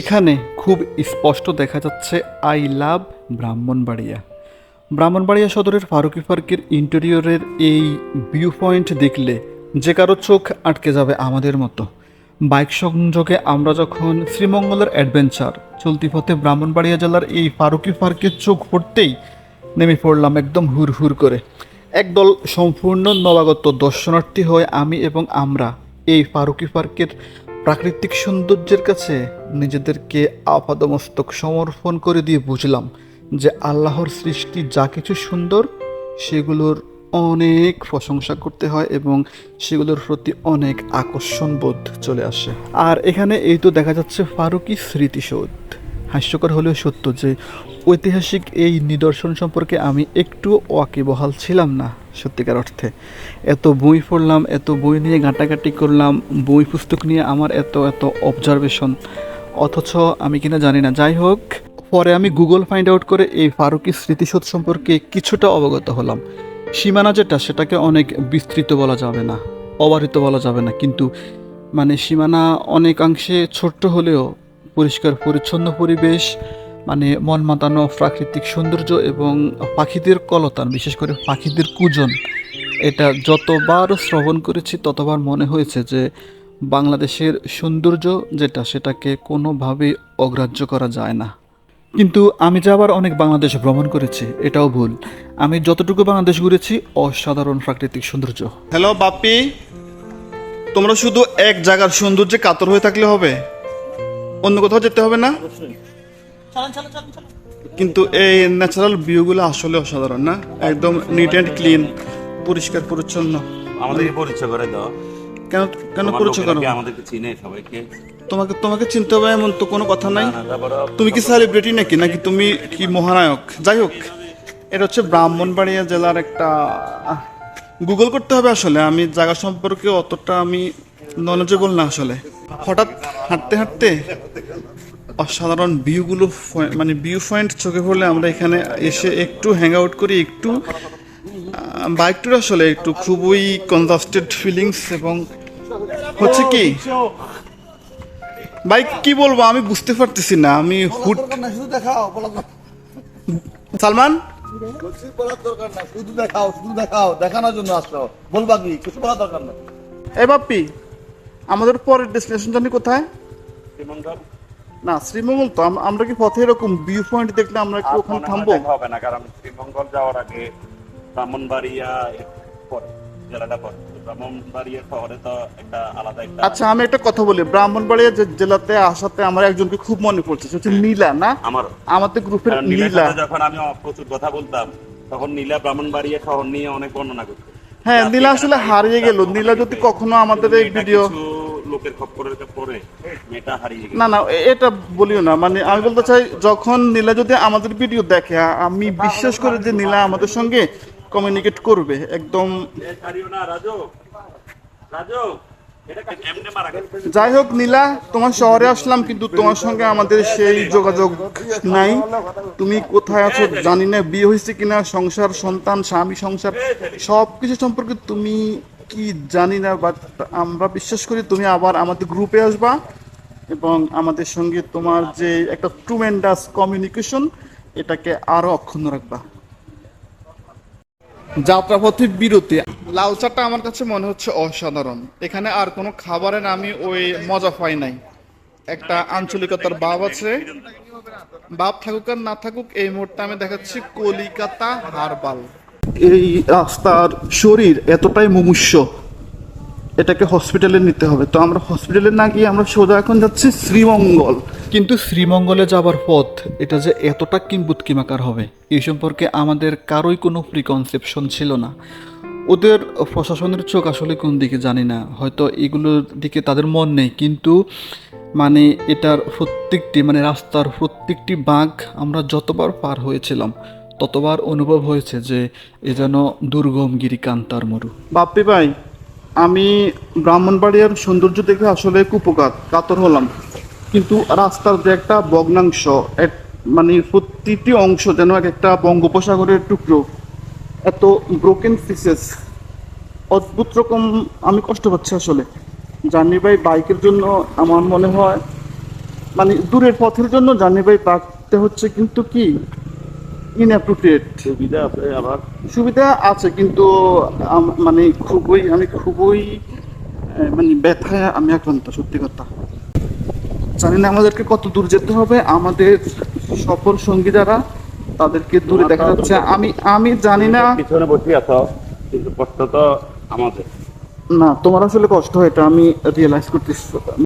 এখানে খুব স্পষ্ট দেখা যাচ্ছে আই লাভ ব্রাহ্মণবাড়িয়া। ব্রাহ্মণবাড়িয়া সদরের ফারুকি পার্কের ইন্টেরিয়রের এই ভিউ পয়েন্ট দেখলে যে কারও চোখ আটকে যাবে আমাদের মতো। বাইক সংযোগে আমরা যখন শ্রীমঙ্গলের অ্যাডভেঞ্চার, চলতি পথে ব্রাহ্মণবাড়িয়া জেলার এই ফারুকি পার্কের চোখ পড়তেই নেমে পড়লাম একদম হুর হুর করে। একদল সম্পূর্ণ নবাগত দর্শনার্থী হয়ে আমি এবং আমরা এই ফারুকি পার্কের প্রাকৃতিক সৌন্দর্যের কাছে নিজেদেরকে আপাদমস্তক সমর্পণ করে দিয়ে বুঝলাম যে আল্লাহর সৃষ্টি যা কিছু সুন্দর, সেগুলোর অনেক প্রশংসা করতে হয় এবং সেগুলোর প্রতি অনেক আকর্ষণ বোধ চলে আসে। আর এখানে এই তো দেখা যাচ্ছে ফারুকি স্মৃতিসৌধ। হাস্যকর হলেও সত্য যে ঐতিহাসিক এই নিদর্শন সম্পর্কে আমি একটু ওয়াকিবহাল ছিলাম না, সত্যিকার অর্থে। এত বই পড়লাম, এত বই নিয়ে ঘাটাঘাটি করলাম, বই পুস্তক নিয়ে আমার এত এত অবজারভেশন অথচ আমি কিনা জানি না। যাই হোক, পরে আমি গুগল ফাইন্ড আউট করে এই ফারুকি স্মৃতিসৌধ সম্পর্কে কিছুটা অবগত হলাম। সীমানা যেটা, সেটাকে অনেক বিস্তৃত বলা যাবে না অবারিত বলা যাবে না। কিন্তু মানে সীমানা অনেকাংশে ছোট্ট হলেও পরিষ্কার, পরিচ্ছন্ন পরিবেশ মানে মন মাতানো, প্রাকৃতিক সৌন্দর্য এবং পাখিদের কলতান, বিশেষ করে পাখিদের কুজন। এটা যতবার শ্রবণ করেছি, ততবার মনে হয়েছে যে বাংলাদেশের সৌন্দর্য যেটা, সেটাকে কোনোভাবেই অগ্রাহ্য করা যায় না। কিন্তু আমি যে আবার অনেক বাংলাদেশ ভ্রমণ করেছি, এটাও ভুল। আমি যতটুকু বাংলাদেশ ঘুরেছি, অসাধারণ প্রাকৃতিক সৌন্দর্য। হ্যালো, বাপ্পি। তোমরা শুধু এক জায়গার সৌন্দর্যে কাতর হয়ে থাকলে হবে? অন্য কোথাও যেতে হবে না? কিন্তু এই ন্যাচারাল ভিউগুলো আসলে অসাধারণ না? একদম নিট অ্যান্ড ক্লিন পরিষ্কার পরিচ্ছন্ন। আমাদেরকে পরিচয় করে দাও। কেন কেন পরিচয় করো? আমাদেরকে চিনে সবাইকে? তোমাকে তোমাকে চিনতে হবে এমন তো কোনো কথা নাই। তুমি কি সেলিব্রিটি নাকি? নাকি তুমি কি মহানায়ক? যাই হোক এটা হচ্ছে ব্রাহ্মণবাড়িয়া জেলার একটা গুগল করতে হবে আসলে। আমি জায়গা সম্পর্কে অতটা আমি নলেজেবল না আসলে। হঠাৎ হাঁটতে হাঁটতে অসাধারণ ভিউগুলো মানে ভিউ পয়েন্ট চোখে পড়লে আমরা এখানে এসে একটু হ্যাং আউট করি, একটু বাইক টুর আসলে একটু খুবই কনজাস্টেড ফিলিংস এবং হচ্ছে কি বাইক কি বলব আমি বুঝতে পারতেছি না, আমি হুট সালমান? এ বাপ্পি আমাদের পরের ডেস্টিনেশন জানি কোথায়? না শ্রীমঙ্গল তো আমরা কি পথে এরকম ভিউ পয়েন্ট দেখলে আমরা কি ওখানে থামবো? হবে না কারণ শ্রীমঙ্গল যাওয়ার আগে ব্রাহ্মণবাড়িয়া পরে জেলাটা পরে। ব্রাহ্মণবাড়িয়া শহরে তো একটা আলাদা আচ্ছা আমি একটা কথা বলি। ব্রাহ্মণবাড়িয়া যে জেলাতে আসাতে আমার একজনকে খুব মনে পড়ছে হচ্ছে নীলা না? আমার আমাদের গ্রুপের নীলা। যখন আমি প্রচুর কথা বলতাম তখন নীলা ব্রাহ্মণবাড়িয়া শহর নিয়ে অনেক বর্ণনা করতো। হ্যাঁ নীলা আসলে হারিয়ে গেল। নীলা যদি কখনো আমাদের এই ভিডিও লোকের খপ্পরের পরে মেয়েটা হারিয়ে গেল। না না এটা বলিও না। মানে আমি বলতে চাই যখন নীলা যদি আমাদের ভিডিও দেখে আমি বিশ্বাস করি যে নীলা আমাদের সঙ্গে কমিউনিকেট করবে একদম রাজু। রাজু। যাই হোক, নীলা, তোমার শহরে আসলাম, কিন্তু তোমার সঙ্গে আমাদের সেই যোগাযোগ নাই। তুমি কোথায় আছো জানি না, বিয়ে হয়েছে কিনা, সংসার, সন্তান, স্বামী, সংসার সব কিছু সম্পর্কে তুমি কি জানি না বাট আমরা বিশ্বাস করি তুমি আবার আমাদের গ্রুপে আসবা এবং আমাদের সঙ্গে তোমার যে একটা ট্রুমেন্ডাস কমিউনিকেশন এটাকে আরও অক্ষুণ্ণ রাখবা। যাত্রাপথে বিরতি। লাল চাটা আমার কাছে মনে হচ্ছে অসাধারণ। এখানে আর কোনো খাবারের আমি ওই মজা পাই নাই। একটা আঞ্চলিকতার ভাব আছে। ভাব থাকুক আর না থাকুক এই মুহূর্তে আমি দেখাচ্ছি কলিকাতা হারবাল। এই রাস্তার শরীর এতটাই মুমূর্ষ এটাকে হসপিটালে নিতে হবে। তো আমরা হসপিটালে না গিয়ে আমরা সোজা এখন যাচ্ছি শ্রীমঙ্গল। কিন্তু শ্রীমঙ্গলে যাবার পথ, এটা যে এতটা কিম্বুত কিমাকার হবে, এই সম্পর্কে আমাদের কারোই কোনো প্রিকনসেপশন ছিল না। ওদের প্রশাসনের চোখ আসলে কোন দিকে জানি না, হয়তো এগুলোর দিকে তাদের মন নেই, কিন্তু মানে এটার প্রত্যেকটি মানে রাস্তার প্রত্যেকটি বাঁক আমরা যতবার পার হয়েছিলাম, ততবার অনুভব হয়েছে যে এ যেন দুর্গম গিরি কান্তার মরু। বাপ্পি ভাই, আমি ব্রাহ্মণবাড়িয়ার সৌন্দর্য দেখে আসলে কুপকাত কাতর হলাম। কিন্তু রাস্তার যে একটা ভগ্নাংশ এক- মানে প্রতিটি অংশ যেন এক একটা বঙ্গোপসাগরের টুকরো এত ব্রোকেন পিসেস অদ্ভুত রকম আমি কষ্ট পাচ্ছি আসলে। জার্নি বাই বাইকের জন্য আমার মনে হয় মানে দূরের পথের জন্য জার্নি বাই বাঁকতে হচ্ছে কিন্তু কি? ইনঅ্যাপ্রোপ্রিয়েট সুবিধা আছে আবার? সুবিধা আছে কিন্তু মানে খুবই আমি খুবই মানে ব্যথায় আমি আক্রান্ত সত্যি কথা। জানি না আমাদেরকে কত দূর যেতে হবে? আমাদের সফল সঙ্গী যারা তাদেরকে দূরে দেখা যাচ্ছে। আমি আমি জানি না পিছনে বসে আছো কিন্তু কষ্ট তো আমাদের। না তোমার আসলে কষ্ট হয় এটা আমি রিয়েলাইজ করতেছি।